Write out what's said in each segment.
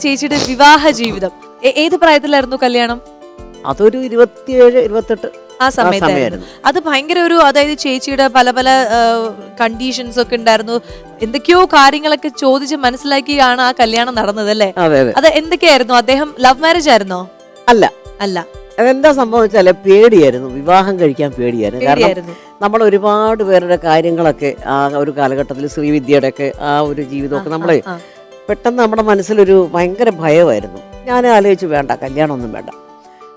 ചേച്ചിയുടെ വിവാഹ ജീവിതം. ഏത് പ്രായത്തിലായിരുന്നു കല്യാണം? അതൊരു ഇരുപത്തിയേഴ് ഇരുപത്തെട്ട് ആ സമയത്തായിരുന്നു. അത് ഭയങ്കര ഒരു അതായത് ചേച്ചിയുടെ പല പല കണ്ടീഷൻസ് ഒക്കെ ഉണ്ടായിരുന്നു. എന്തൊക്കെയോ കാര്യങ്ങളൊക്കെ ചോദിച്ച് മനസ്സിലാക്കിയാണ് ആ കല്യാണം നടന്നത് അല്ലേ? അതെ അതെ. അത് എന്തൊക്കെയായിരുന്നു? അദ്ദേഹം ലവ് മാരേജ് ആയിരുന്നോ? അല്ല. അല്ല. അതെന്താ സംഭവിച്ചാൽ പേടിയായിരുന്നു. വിവാഹം കഴിക്കാൻ പേടിയായിരുന്നു. കാരണം പേടിയായിരുന്നു. നമ്മൾ ഒരുപാട് പേരുടെ കാര്യങ്ങളൊക്കെ ആ ഒരു കാലഘട്ടത്തിൽ ശ്രീവിദ്യയുടെ ഒക്കെ ആ ഒരു ജീവിതമൊക്കെ നമ്മളെ ആ, പെട്ടെന്ന് നമ്മുടെ മനസ്സിലൊരു ഭയങ്കര ഭയമായിരുന്നു. ഞാൻ ആലോചിച്ച് വേണ്ട കല്യാണമൊന്നും വേണ്ട.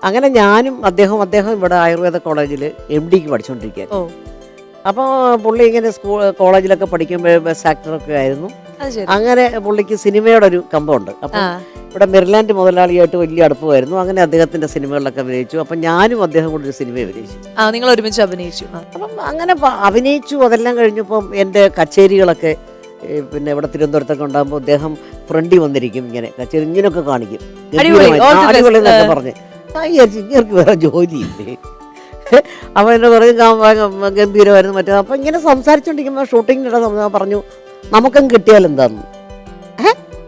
അങ്ങനെ ഞാനും അദ്ദേഹം അദ്ദേഹം ഇവിടെ ആയുർവേദ കോളേജിൽ എം ഡിക്ക് പഠിച്ചുകൊണ്ടിരിക്കുകയായിരുന്നു അപ്പോൾ പുള്ളി ഇങ്ങനെ സ്കൂൾ കോളേജിലൊക്കെ പഠിക്കുമ്പോൾ ബസ് ആക്ടറൊക്കെ ആയിരുന്നു. അങ്ങനെ പുള്ളിക്ക് സിനിമയുടെ ഒരു കമ്പമുണ്ട്. അപ്പം ഇവിടെ മെറിലാൻഡ് മുതലാളിയായിട്ട് വലിയ അടുപ്പമായിരുന്നു. അങ്ങനെ അദ്ദേഹത്തിന്റെ സിനിമകളിലൊക്കെ അഭിനയിച്ചു. അപ്പം ഞാനും അദ്ദേഹം കൂടി ഒരു സിനിമ അഭിനയിച്ചു. നിങ്ങൾ ഒരുമിച്ച് അഭിനയിച്ചു. അപ്പം അങ്ങനെ അഭിനയിച്ചു അതെല്ലാം കഴിഞ്ഞപ്പം എന്റെ കച്ചേരികളൊക്കെ പിന്നെ ഇവിടെ തിരുവനന്തപുരത്തൊക്കെ ഉണ്ടാകുമ്പോൾ അദ്ദേഹം ഫ്രണ്ടി വന്നിരിക്കും ഇങ്ങനെ. കച്ചേരി ഇങ്ങനെയൊക്കെ കാണിക്കും. അടിപൊളി, എന്നൊക്കെ പറഞ്ഞ്. ഞാൻ വിചാരിച്ചു ഇങ്ങനെ വേറെ ജോലിയില്ലേ? അപ്പൊ എന്നെ പറയും "ഗാ- ഭയ- ഗംഭീരമായിരുന്നു മറ്റേ. അപ്പൊ ഇങ്ങനെ സംസാരിച്ചോണ്ടിരിക്കുമ്പോ ഷൂട്ടിങ്ങിനിടെ ഞാൻ പറഞ്ഞു നമുക്കും കിട്ടിയാൽ എന്താന്ന്?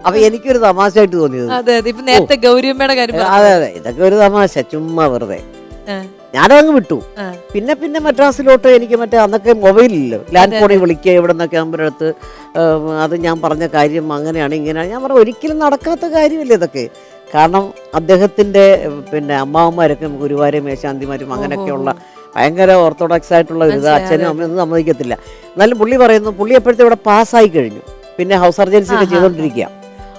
അപ്പൊ എനിക്കൊരു തമാശയായിട്ട് തോന്നിയത്. അതെ അതെ. ഇപ്പൊ നേരത്തെ ഗൗരിയമ്മയുടെ കാര്യം അതെ അതെ. ഇതൊക്കെ ഒരു തമാശ. ചുമ്മാ വെറുതെ. ഞാനതങ്ങ് വിട്ടു. പിന്നെ പിന്നെ മദ്രാസിലോട്ട് എനിക്ക് മറ്റേ അന്നൊക്കെ ഇല്ല ലാൻഡ് ഫോണിൽ വിളിക്കുക ഇവിടെ നിന്നൊക്കെ ആകുമ്പോൾ അത് ഞാൻ പറഞ്ഞ കാര്യം അങ്ങനെയാണ് ഇങ്ങനെയാണ് ഞാൻ പറഞ്ഞു ഒരിക്കലും നടക്കാത്ത കാര്യമല്ലേ ഇതൊക്കെ? കാരണം അദ്ദേഹത്തിന്റെ പിന്നെ അമ്മാവന്മാരൊക്കെ ഗുരുവാരും മേശാന്തിമാരും അങ്ങനെയൊക്കെയുള്ള ഭയങ്കര ഓർത്തഡോക്സ് ആയിട്ടുള്ള ഒരു ഇത് അച്ഛനും അമ്മയൊന്നും സമ്മതിക്കത്തില്ല. എന്നാലും പുള്ളി പറയുന്നു പുള്ളി എപ്പോഴത്തെ ഇവിടെ പാസ്സായി കഴിഞ്ഞു. പിന്നെ ഹൗസ് സർജൻസി ഒക്കെ. ചെയ്തുകൊണ്ടിരിക്കുക.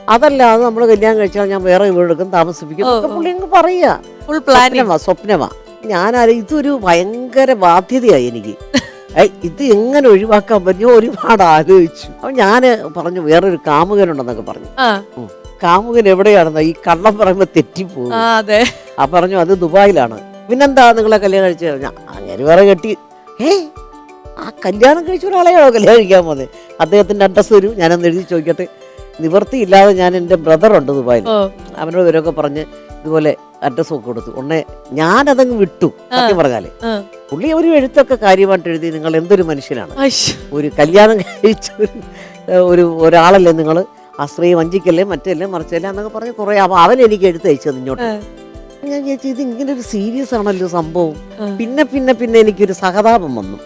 അതല്ലാതെ നമ്മൾ കല്യാണം കഴിച്ചാൽ ഞാൻ വേറെ വീടെടുക്കും താമസിപ്പിക്കും. ഓ. പുള്ളി അങ്ങ് പറയുക സ്വപ്നമാ സ്വപ്നമാ. ഇതൊരു ഭയങ്കര ബാധ്യതയായി എനിക്ക്. ഇത് എങ്ങനെ ഒഴിവാക്കാൻ പറ്റുമോ ഒരുപാട് ആലോചിച്ചു. അപ്പൊ ഞാൻ പറഞ്ഞു വേറൊരു കാമുകനുണ്ടെന്നൊക്കെ പറഞ്ഞു. കാമുകൻ എവിടെയാണെന്ന് ഈ കള്ളം പറയുമ്പോ തെറ്റിപ്പോകും. ആ പറഞ്ഞു അത് ദുബായിലാണ്. പിന്നെന്താ നിങ്ങളെ കല്യാണം കഴിച്ചു ഞാൻ അങ്ങനെ വേറെ കെട്ടി. ഏ ആ കല്യാണം കഴിച്ച ഒരാളെയാണോ കല്യാണം കഴിക്കാൻ പോകുന്നത് അദ്ദേഹത്തിന്റെ അഡ്രസ്സ് വരും ഞാനൊന്ന് എഴുതി ചോദിക്കട്ടെ. നിവർത്തിയില്ലാതെ ഞാൻ എന്റെ ബ്രദറുണ്ട് ദുബായിൽ. അവനോട് ഇവരൊക്കെ പറഞ്ഞ് ഇതുപോലെ അഡ്രസ് ഒക്കെ കൊടുത്തു. ഉടനെ ഞാനതങ്ങ് വിട്ടു സത്യം പറഞ്ഞാലേ. പുള്ളി ഒരു എഴുത്തൊക്കെ കാര്യമായിട്ട് എഴുതി നിങ്ങൾ എന്തൊരു മനുഷ്യനാണ്. ഒരു കല്യാണം കഴിച്ച ഒരു ഒരാളല്ലേ നിങ്ങൾ ആ സ്ത്രീ വഞ്ചിക്കല്ലേ മറ്റല്ലേ മറിച്ചല്ലേ എന്നൊക്കെ പറഞ്ഞ് കുറെ അവൻ എനിക്ക് എഴുത്ത് അയച്ചത് ഇങ്ങോട്ട്. ഞാൻ ചേച്ചി ഇത് ഇങ്ങനെ ഒരു സീരിയസ് ആണല്ലോ സംഭവം. പിന്നെ പിന്നെ പിന്നെ എനിക്കൊരു സഹതാപം വന്നു.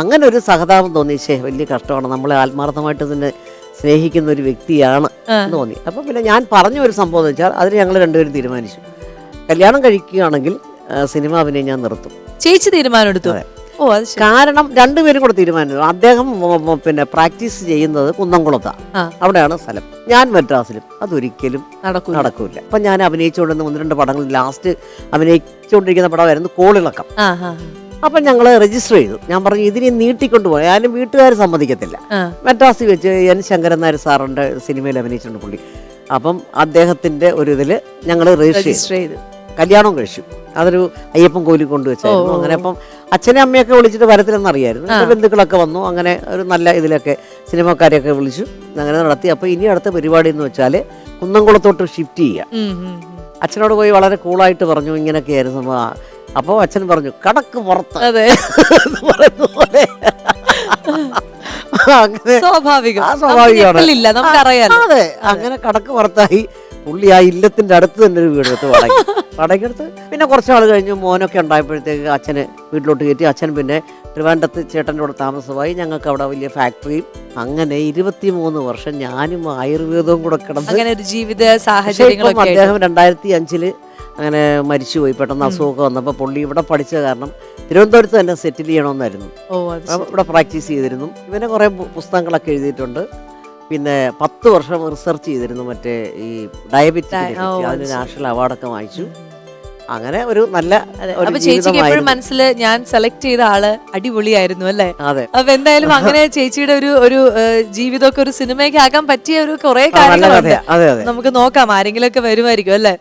അങ്ങനെ ഒരു സഹതാപം തോന്നി ശേ വലിയ കഷ്ടമാണ്. നമ്മളെ ആത്മാർത്ഥമായിട്ട് തന്നെ സ്നേഹിക്കുന്ന ഒരു വ്യക്തിയാണ്. എന്ന് തോന്നി. അപ്പൊ പിന്നെ ഞാൻ പറഞ്ഞ ഒരു സംഭവം എന്ന് വെച്ചാൽ അതിന് ഞങ്ങൾ രണ്ടുപേരും തീരുമാനിച്ചു. കല്യാണം കഴിക്കുകയാണെങ്കിൽ സിനിമ അഭിനയം ഞാൻ നിർത്തും. ചേച്ചി തീരുമാനം എടുത്തു. കാരണം രണ്ടുപേരും കൂടെ തീരുമാനിച്ചു. അദ്ദേഹം പിന്നെ പ്രാക്ടീസ് ചെയ്യുന്നത് കുന്നംകുളത്താണ് അവിടെയാണ് സ്ഥലം. ഞാൻ മദ്രാസിലും. അതൊരിക്കലും നടക്കൂല. നടക്കൂല. അപ്പൊ ഞാൻ അഭിനയിച്ചുകൊണ്ടിരുന്ന ഒന്ന് രണ്ട് പടങ്ങൾ ലാസ്റ്റ് അഭിനയിച്ചുകൊണ്ടിരിക്കുന്ന പടമായിരുന്നു കോളിളക്കം. അപ്പം ഞങ്ങൾ രജിസ്റ്റർ ചെയ്തു. ഞാൻ പറഞ്ഞു ഇതിനെ നീട്ടിക്കൊണ്ട് പോയി ആരും വീട്ടുകാർ സമ്മതിക്കത്തില്ല. മെട്രാസിൽ മദ്രാസിൽ വെച്ച് എൻ ശങ്കരൻ നായർ സാറിന്റെ സിനിമയിൽ അഭിനയിച്ചിട്ടുണ്ട് പുള്ളി. അപ്പം അദ്ദേഹത്തിന്റെ ഒരു ഇതിൽ ഞങ്ങൾ രജിസ്റ്റർ ചെയ്തു. കല്യാണം കഴിച്ചു. അതൊരു അയ്യപ്പൻ കോലി കൊണ്ടുവച്ചായിരുന്നു. അങ്ങനെ അപ്പം അച്ഛനെ അമ്മയൊക്കെ വിളിച്ചിട്ട് വരത്തില്ലെന്ന് അറിയായിരുന്നു എന്റെ ബന്ധുക്കളൊക്കെ വന്നു. അങ്ങനെ ഒരു നല്ല ഇതിലൊക്കെ സിനിമക്കാരെയൊക്കെ വിളിച്ചു. അങ്ങനെ നടത്തി. അപ്പോൾ ഇനി അടുത്ത പരിപാടി എന്ന് വെച്ചാൽ കുന്നംകുളത്തോട്ട് ഷിഫ്റ്റ് ചെയ്യുക. അച്ഛനോട് പോയി വളരെ കൂളായിട്ട് പറഞ്ഞു. ഇങ്ങനെയൊക്കെയായിരുന്നു. അപ്പോൾ അച്ഛൻ പറഞ്ഞു കടക്ക് പുറത്ത്. അതെ. പോലെ. അതെ. അങ്ങനെ കടക്ക് പുറത്തായി പുള്ളി ആ ഇല്ലത്തിന്റെ അടുത്ത് തന്നെ ഒരു വീടെടുത്ത് വാടക വാടകയ്ക്കെടുത്ത് പിന്നെ കുറച്ച് നാൾ കഴിഞ്ഞ് മോനൊക്കെ ഉണ്ടായപ്പോഴത്തേക്ക് അച്ഛന് വീട്ടിലോട്ട് കയറ്റി. അച്ഛൻ പിന്നെ തിരുവനന്തപുരത്ത് ചേട്ടന്റെ കൂടെ താമസമായി. ഞങ്ങൾക്ക് അവിടെ വലിയ ഫാക്ടറിയും അങ്ങനെ ഇരുപത്തി മൂന്ന് വർഷം ഞാനും ആയുർവേദവും കൂടെ കിടന്നു അങ്ങനെ ഒരു ജീവിത സാഹചര്യം. അദ്ദേഹം രണ്ടായിരത്തി അഞ്ചിൽ അങ്ങനെ മരിച്ചുപോയി. പെട്ടെന്ന് അസുഖമൊക്കെ വന്നപ്പോൾ പുള്ളി ഇവിടെ പഠിച്ച കാരണം തിരുവനന്തപുരത്ത് തന്നെ സെറ്റിൽ ചെയ്യണമെന്നായിരുന്നു. ഇവിടെ പ്രാക്ടീസ് ചെയ്തിരുന്നു. ഇവനെ കുറേ പുസ്തകങ്ങളൊക്കെ എഴുതിയിട്ടുണ്ട്. പിന്നെ പത്ത് വർഷം റിസർച്ച് ചെയ്തിരുന്നു മറ്റേ ഈ ഡയബറ്റിക് അതിന് നാഷണൽ അവാർഡൊക്കെ വാങ്ങിച്ചു. അങ്ങനെ ഒരു നല്ല ചേച്ചിക്ക് എപ്പോഴും മനസ്സിൽ ഞാൻ സെലക്ട് ചെയ്ത ആൾ അടിപൊളിയായിരുന്നു അല്ലേ? അതെ. അപ്പൊ എന്തായാലും അങ്ങനെ ചേച്ചിയുടെ ഒരു ഒരു ജീവിതമൊക്കെ ഒരു സിനിമയ്ക്ക് ആകാൻ പറ്റിയ ഒരു കുറെ കാര്യങ്ങളുണ്ട്. നമുക്ക് നോക്കാം ആരെങ്കിലും ഒക്കെ വരുമായിരിക്കും അല്ലേ?